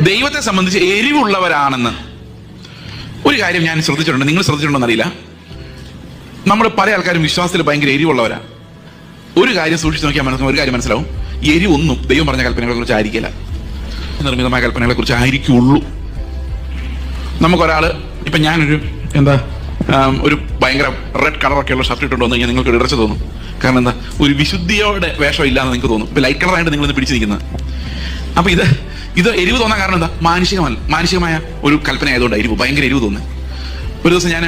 ദൈവത്തെ സംബന്ധിച്ച് എരിവുള്ളവരാണെന്ന്. ഒരു കാര്യം ഞാൻ ശ്രദ്ധിച്ചിട്ടുണ്ട്. നിങ്ങൾ ശ്രദ്ധിച്ചിട്ടുണ്ടോ അറിയില്ല നമ്മുടെ പല ആൾക്കാരും വിശ്വാസത്തിൽ ഭയങ്കര എരിവുള്ളവരാ. ഒരു കാര്യം സൂക്ഷിച്ച് നോക്കിയാൽ മനസ്സിലാവും ഒരു കാര്യം മനസ്സിലാവും. എരിവൊന്നും ദൈവം പറഞ്ഞ കൽപ്പനകളെ കുറിച്ച് ആയിരിക്കില്ല. നിർമ്മിതമായ കൽപ്പനകളെ കുറിച്ച് ആയിരിക്കുള്ളൂ. നമുക്കൊരാൾ ഇപ്പൊ ഞാനൊരു എന്താ ഒരു ഭയങ്കര റെഡ് കളറൊക്കെ ഉള്ള ഷർട്ട് ഇട്ടുണ്ടോ എന്ന് കഴിഞ്ഞാൽ നിങ്ങൾക്ക് ഇടർച്ച തോന്നും. കാരണം എന്താ ഒരു വിശുദ്ധിയോടെ വേഷം ഇല്ലാന്ന് നിങ്ങൾക്ക് തോന്നും. ഇപ്പൊ ലൈറ്റ് കളറായിട്ട് നിങ്ങൾ പിടിച്ചിരിക്കുന്നത്. അപ്പൊ ഇത് ഇത് എരിവ് തോന്നാൻ കാരണം എന്താ? മാനുഷികമല്ല. മാനുഷികമായ ഒരു കൽപ്പന ആയതുകൊണ്ട് എരിവ്. ഭയങ്കര എരിവ് തോന്നുന്നത്. ഒരു ദിവസം ഞാൻ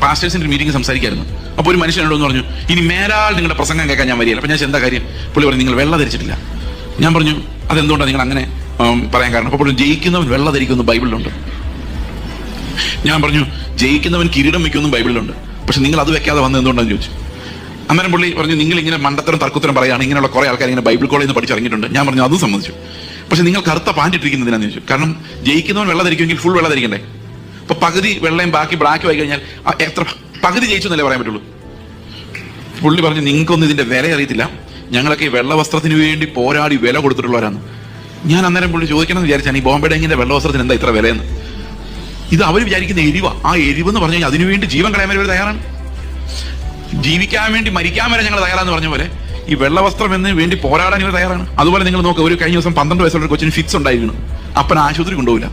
പാസ്റ്റേഴ്സിന്റെ ഒരു മീറ്റിംഗ് സംസാരിക്കായിരുന്നു. അപ്പോൾ ഒരു മനുഷ്യൻ എന്ന് പറഞ്ഞു ഇനി മേലാൽ നിങ്ങളുടെ പ്രസംഗം കേൾക്കാൻ ഞാൻ വരികയില്ല. അപ്പോൾ ഞാൻ എന്താ കാര്യം? പുള്ളി പറഞ്ഞു നിങ്ങൾ വെള്ള ധരിച്ചിട്ടില്ല. ഞാൻ പറഞ്ഞു അതെന്തുകൊണ്ടാണ് നിങ്ങൾ അങ്ങനെ പറയാൻ കാരണം? അപ്പോൾ ജയിക്കുന്നവൻ വെള്ള ധരിക്കുന്നു ബൈബിളിലുണ്ട്. ഞാൻ പറഞ്ഞു ജയിക്കുന്നവൻ കിരീടം വയ്ക്കുന്നു ബൈബിളിലുണ്ട്. പക്ഷെ നിങ്ങൾ അത് വെക്കാതെ വന്നത് എന്തുകൊണ്ടാന്ന് ചോദിച്ചു. അന്നേരം പുള്ളി പറഞ്ഞു നിങ്ങൾ ഇങ്ങനെ മണ്ടത്തരം തർക്കുത്തരം പറയുകയാണ് ഇങ്ങനെയുള്ള കുറെ ആൾക്കാർ ഇങ്ങനെ ബൈബിൾ കോളേജിൽ നിന്ന് പഠിച്ചിറങ്ങിയിട്ടുണ്ട്. ഞാൻ പറഞ്ഞു അതും സമ്മതിച്ചു പക്ഷെ നിങ്ങൾ കറുത്ത പാന്റ് ഇട്ടിരിക്കുന്നതിനാന്ന് ചോദിച്ചു. കാരണം ജയിക്കുന്നവൻ വെള്ള ധരിക്കുമെങ്കിൽ ഫുൾ വെള്ള ധരിക്കണ്ടേ? അപ്പൊ പകുതി വെള്ളയും ബാക്കി ബ്ലാക്കും ആയി കഴിഞ്ഞാൽ എത്ര പകുതി ജയിച്ചു എന്നല്ലേ പറയാൻ പറ്റുള്ളൂ. പുള്ളി പറഞ്ഞു നിങ്ങൾക്കൊന്നും ഇതിന്റെ വില അറിയത്തില്ല. ഞങ്ങളൊക്കെ ഈ വെള്ള വസ്ത്രത്തിന് വേണ്ടി പോരാടി വില കൊടുത്തിട്ടുള്ളവരാണ് ഞാൻ അന്നേരം പുള്ളി ചോദിക്കണം എന്ന് വിചാരിച്ചാണ് ഈ ബോംബെ ഡെങ്ങിന്റെ വെള്ള വസ്ത്രത്തിന് എന്താ ഇത്ര വിലയെന്ന്. ഇത് അവർ വിചാരിക്കുന്ന എരിവ. ആ എരിവ് എന്ന് പറഞ്ഞു കഴിഞ്ഞാൽ അതിനുവേണ്ടി ജീവൻ കളയാൻ വരെ തയ്യാറാണ്. ജീവിക്കാൻ വേണ്ടി മരിക്കാൻ വരെ ഞങ്ങൾ തയ്യാറാന്ന് പറഞ്ഞ പോലെ ഈ വെള്ളവസ്ത്രം എന്നതിന് വേണ്ടി പോരാടാൻ ഇവർ തയ്യാറാണ്. അതുപോലെ നിങ്ങൾ നോക്കുക ഒരു കഴിഞ്ഞ ദിവസം പന്ത്രണ്ട് വയസ്സുള്ള കൊച്ചിന് ഫിക്സ് ഉണ്ടായിരുന്നു അപ്പൻ ആശുപത്രി കൊണ്ടുപോകില്ല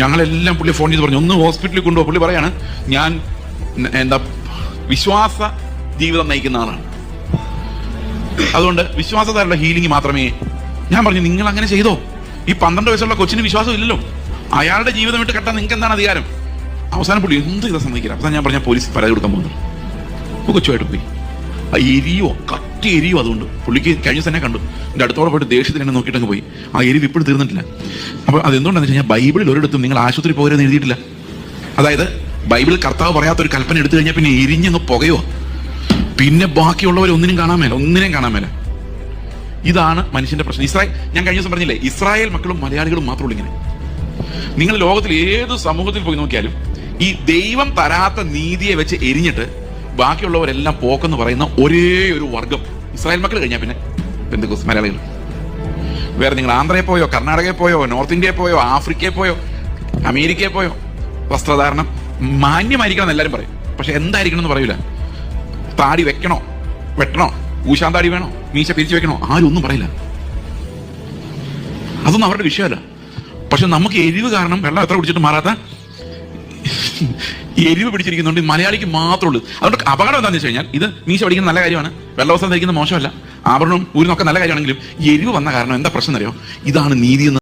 ഞങ്ങളെല്ലാം പുള്ളി ഫോൺ ചെയ്ത് പറഞ്ഞു ഒന്ന് ഹോസ്പിറ്റലിൽ കൊണ്ടുപോകും പുള്ളി പറയാണ് ഞാൻ എന്താ വിശ്വാസ ജീവിതം നയിക്കുന്ന ആളാണ്. അതുകൊണ്ട് വിശ്വാസത്താലുള്ള ഹീലിംഗ് മാത്രമേ ഞാൻ പറഞ്ഞു നിങ്ങൾ അങ്ങനെ ചെയ്തോ? ഈ പന്ത്രണ്ട് വയസ്സുള്ള കൊച്ചിന് വിശ്വാസം ഇല്ലല്ലോ. അയാളുടെ ജീവിതം വിട്ട് കെട്ടാൻ നിങ്ങൾക്ക് എന്താണ് അധികാരം? അവസാനം പുള്ളി എന്ത് ഇതാ സമ്മതിക്കില്ല. അവസാനം ഞാൻ പറഞ്ഞ പോലീസ് പരാതി കൊടുക്കാൻ പോകുന്നു. കൊച്ചുമായിട്ട് പോയി. എരിയോ കത്തി എരിയോ അതുകൊണ്ട്. പുള്ളിക്ക് കഴിഞ്ഞ തന്നെ കണ്ടു. എന്റെ അടുത്തോടെ പോയിട്ട് ദേഷ്യത്തിന് എന്നെ നോക്കിയിട്ടങ്ങ് പോയി. ആ എരിവ് ഇപ്പോഴും തീർന്നിട്ടില്ല. അപ്പോൾ അതെന്തുകൊണ്ടാണെന്ന് വെച്ച് കഴിഞ്ഞാൽ ബൈബിളിൽ ഒരിടത്തും നിങ്ങൾ ആശുപത്രി പോകരുതെന്ന് എഴുതിയിട്ടില്ല. അതായത് ബൈബിളിൽ കർത്താവ് പറയാത്ത ഒരു കൽപ്പന എടുത്തു കഴിഞ്ഞാൽ പിന്നെ എരിഞ്ഞങ്ങ് പുകയോ പിന്നെ ബാക്കിയുള്ളവർ ഒന്നിനും കാണാൻ മേല ഒന്നിനെയും കാണാൻ മേല. ഇതാണ് മനുഷ്യന്റെ പ്രശ്നം. ഇസ്രായേൽ ഞാൻ കഴിഞ്ഞ ദിവസം പറഞ്ഞില്ലേ ഇസ്രായേൽ മക്കളും മലയാളികളും മാത്രമുള്ളൂ ഇങ്ങനെ. നിങ്ങൾ ലോകത്തിൽ ഏത് സമൂഹത്തിൽ പോയി നോക്കിയാലും ഈ ദൈവം തരാത്ത നീതിയെ വെച്ച് എരിഞ്ഞിട്ട് ബാക്കിയുള്ളവരെല്ലാം പോക്കെന്ന് പറയുന്ന ഒരേ ഒരു വർഗം. ഇസ്രായേൽ മക്കൾ കഴിഞ്ഞാൽ പിന്നെ ബന്ധുക്കോസ് മലയാളികൾ. വേറെ നിങ്ങൾ ആന്ധ്രയിൽ പോയോ കർണാടകയിൽ പോയോ നോർത്ത് ഇന്ത്യയിൽ പോയോ ആഫ്രിക്കയിൽ പോയോ അമേരിക്കയിൽ പോയോ? വസ്ത്രധാരണം മാന്യമായിരിക്കണം എന്ന് എല്ലാവരും പറയും. പക്ഷെ എന്തായിരിക്കണം എന്ന് പറയൂല. താടി വെക്കണോ? വെട്ടണോ? ഊശാൻ താടി വേണോ? മീശ പിരിച്ചു വെക്കണോ? ആരും ഒന്നും പറയില്ല. അതൊന്നും അവരുടെ വിഷയമല്ല. പക്ഷെ നമുക്ക് എരിവ് കാരണം വെള്ളം എത്ര കുടിച്ചിട്ട് മാറാത്ത എരിവ് പിടിച്ചിരിക്കുന്നുണ്ട് മലയാളിക്ക് മാത്രമേ ഉള്ളൂ അതുകൊണ്ട് അപകടം എന്താണെന്ന് വെച്ച് കഴിഞ്ഞാൽ ഇത് മീശ പഠിക്കുന്ന നല്ല കാര്യമാണ്. വെള്ളവസ്ത്രം ധരിക്കുന്നത് മോശമല്ല. ആഭരണം ഊരിനൊക്കെ നല്ല കാര്യമാണെങ്കിലും എരിവ് വന്ന കാരണം എന്താ പ്രശ്നം അറിയോ ഇതാണ് നീതി എന്ന്